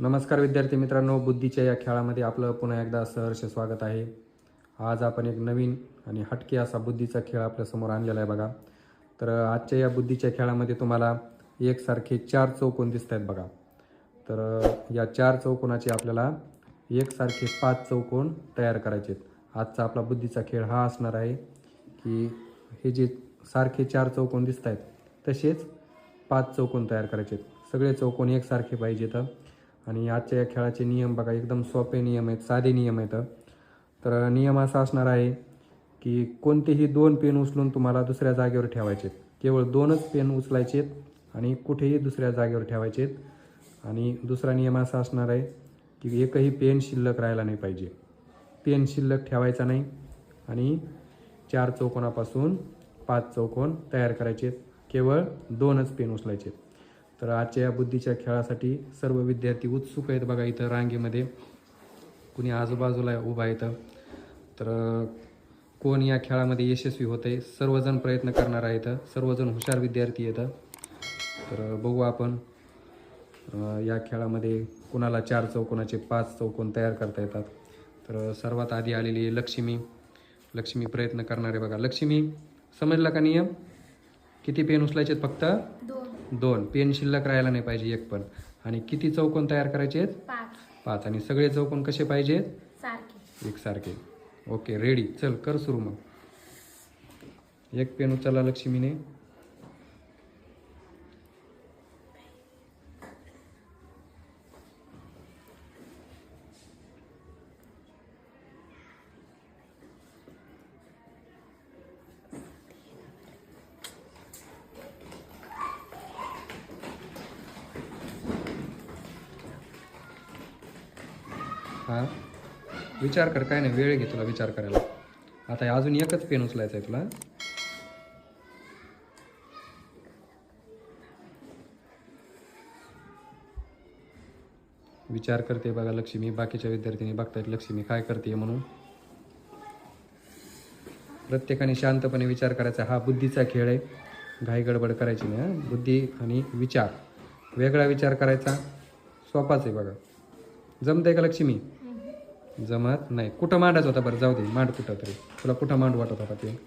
नमस्कार विद्यार्थी मित्रांनो बुद्धीच्या या खेळामध्ये आपलं पुन्हा एकदा सहर्ष स्वागत आहे. आज आपण एक नवीन आणि हटके असा बुद्धीचा खेळ आपल्यासमोर आणलेला आहे बघा. तर आजच्या या बुद्धीच्या खेळामध्ये तुम्हाला एकसारखे चार चौकोन दिसत आहेत बघा. तर या चार चौकोनाचे आपल्याला एकसारखे पाच चौकोन तयार करायचे आहेत. आजचा आपला बुद्धीचा खेळ हा असणार आहे की हे जे सारखे चार चौकोन दिसत आहेत तसेच पाच चौकोन तयार करायचे आहेत. सगळे चौकोन एकसारखे पाहिजेत. आणि आजच्या या खेळाचे नियम बघा एकदम सोपे नियम आहेत साधे नियम आहेत. तर नियम असा असणार आहे की कोणतेही दोन पेन उचलून तुम्हाला दुसऱ्या जागेवर ठेवायचे केवळ दोनच पेन उचलायचे आणि कुठेही दुसऱ्या जागेवर ठेवायचे आणि दुसरा नियम असा असणार आहे की एकही पेन शिल्लक राहायला नाही पाहिजे. पेन शिल्लक ठेवायचा नाही आणि चार चौकोनापासून पाच चौकोन तयार करायचे केवळ दोनच पेन उचलायचे तर आजच्या या बुद्धीच्या खेळासाठी सर्व विद्यार्थी उत्सुक आहेत बघा इथं रांगेमध्ये. कुणी आजूबाजूला उभा येतं तर कोण या खेळामध्ये यशस्वी होते सर्वजण प्रयत्न करणार आहेत. सर्वजण हुशार विद्यार्थी येतं तर बघू आपण या खेळामध्ये कुणाला चार चौकोनाचे पाच चौकोन तयार करता येतात. तर सर्वात आधी आलेली आहे लक्ष्मी. लक्ष्मी प्रयत्न करणार आहे बघा. लक्ष्मी समजला का नियम? किती पेन उचलायचे फक्त? दोन. पेन शिल्लक राहायला नाही पाहिजे एक पण. आणि किती चौकोन तयार करायचे आहेत? पाच. आणि सगळे चौकोन कसे पाहिजेत सारखे. एकसारखे ओके रेडी चल कर सुरू मग. एक पेन उचलला लक्ष्मीने. हां. विचार कर काय नाही वेळ घे तुला विचार करायला. आता अजून एकच पेन उचलायचा आहे तुला. विचार करते बघा लक्ष्मी बाकीच्या विद्यार्थ्यांनी बघतायत लक्ष्मी काय करते म्हणून. प्रत्येकाने शांतपणे विचार करायचा हा बुद्धीचा खेळ आहे. घाई गडबड करायची नाही हा. बुद्धी आणि विचार. वेगळा विचार करायचा सोपाच आहे बघा. जमतंय का लक्ष्मी? जमत नाही. कुठं मांडायचं होता बरं? जाऊ दे मांड कुठं तरी तुला कुठं मांड वाटत होता ते?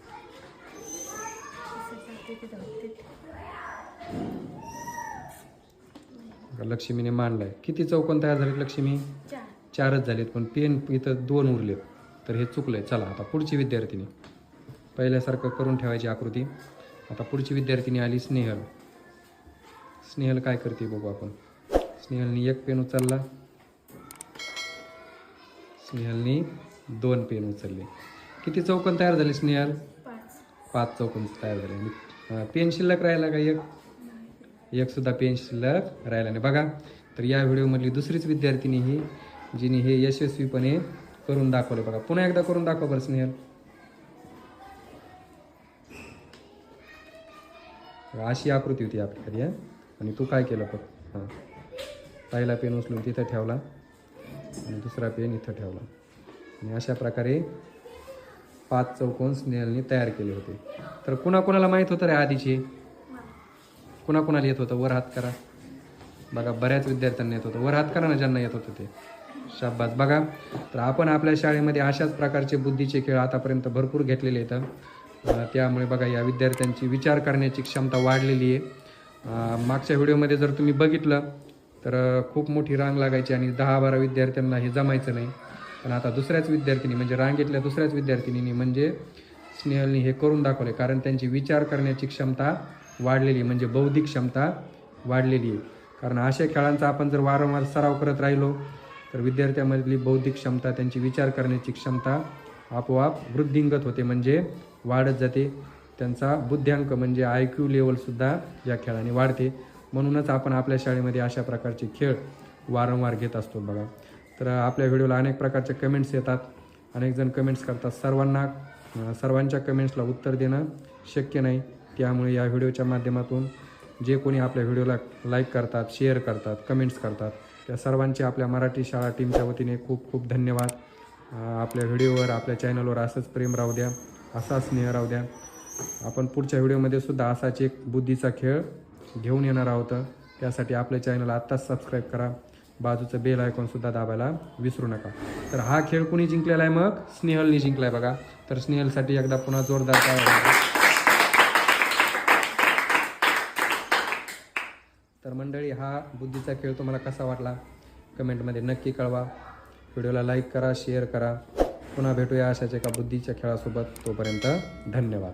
लक्ष्मीने मांडलाय. किती चौकोन तयार झालेत लक्ष्मी? चार चारच झालेत पण पेन इथं दोन उरलेत. तर हे चुकलंय. चला आता पुढची विद्यार्थिनी. पहिल्यासारखं करून ठेवायची आकृती. आता पुढची विद्यार्थिनी आली स्नेहल. स्नेहल काय करते बघू आपण. स्नेहलनी एक पेन उचलला. स्नेहलनी दोन पेन उचलले. किती चौकोन तयार झाले स्नेहल? पाच. पाच चौकोन तयार झाले. पेन शिल्लक राहिला का एक? एक सुद्धा पेन शिल्लक राहिला नाही. बघा तर या व्हिडिओमधली दुसरीच विद्यार्थिनी ही जिने हे यशस्वीपणे करून दाखवले. बघा पुन्हा एकदा करून दाखवा बरं स्नेहल. अशी आकृती होती आपल्याकडे आणि तू काय केलं फक्त हां. पहिला पेन उचलून तिथं ठेवला. आणि दुसरा पेन इथं ठेवला. आणि अशा प्रकारे पाच चौकोन स्नेहलने तयार केले होते. तर कुणाकुणाला माहीत होतं रे आधीचे? कुणाकुणाला येत होतं? वर हात करा. बघा बऱ्याच विद्यार्थ्यांना येत होतं. वर हात करा ना ज्यांना येत होतं ते. शाबास. बघा तर आपण आपल्या शाळेमध्ये अशाच प्रकारचे बुद्धीचे खेळ आतापर्यंत भरपूर घेतलेले आहेत. त्यामुळे बघा या विद्यार्थ्यांची विचार करण्याची क्षमता वाढलेली आहे. मागच्या व्हिडिओमध्ये जर तुम्ही बघितलं तर खूप मोठी रांग लागायची आणि दहा बारा विद्यार्थ्यांना हे जमायचं नाही. पण आता दुसऱ्याच विद्यार्थिनी म्हणजे रांगेतल्या दुसऱ्याच विद्यार्थिनीनी म्हणजे स्नेहलनी हे करून दाखवले. कारण त्यांची विचार करण्याची क्षमता वाढलेली आहे म्हणजे बौद्धिक क्षमता वाढलेली आहे. कारण अशा खेळांचा आपण जर वारंवार सराव करत राहिलो तर विद्यार्थ्यांमधली बौद्धिक क्षमता त्यांची विचार करण्याची क्षमता आपोआप वृद्धिंगत होते म्हणजे वाढत जाते. त्यांचा बुद्ध्यांक म्हणजे आय क्यू लेवलसुद्धा या खेळाने वाढते. म्हणूनच आपण आपल्या शाळेमध्ये अशा प्रकारचे खेळ वारंवार घेत असतो बघा. तर आपल्या व्हिडिओला अनेक प्रकारचे कमेंट्स येतात. अनेक जण कमेंट्स करतात. सर्वांना सर्वांच्या कमेंट्सला उत्तर देणं शक्य नाही. त्यामुळे या व्हिडिओच्या माध्यमातून जे कोणी आपल्या व्हिडिओला लाईक करतात शेअर करतात कमेंट्स करतात त्या सर्वांचे आपल्या मराठी शाळा टीमच्या वतीने खूप खूप धन्यवाद. आपल्या व्हिडिओवर आपल्या चॅनलवर असंच प्रेम राहू द्या असा स्नेह राहू द्या. आपण पुढच्या व्हिडिओमध्ये सुद्धा असाच एक बुद्धीचा खेळ घेऊन येणार आहोत. त्यासाठी आपल्या चॅनल आत्ताच सबस्क्राईब करा. बाजूचं बेल आयकॉनसुद्धा दाबायला विसरू नका. तर हा खेळ कुणी जिंकलेला आहे मग? स्नेहलनी जिंकलाय बघा. तर स्नेहलसाठी एकदा पुन्हा जोरदार काय तर मंडळी हा बुद्धीचा खेळ तुम्हाला कसा वाटला? कमेंटमध्ये नक्की कळवा. व्हिडिओला लाईक करा शेअर करा. पुन्हा भेटूया अशाच एका बुद्धीच्या खेळासोबत. तोपर्यंत धन्यवाद.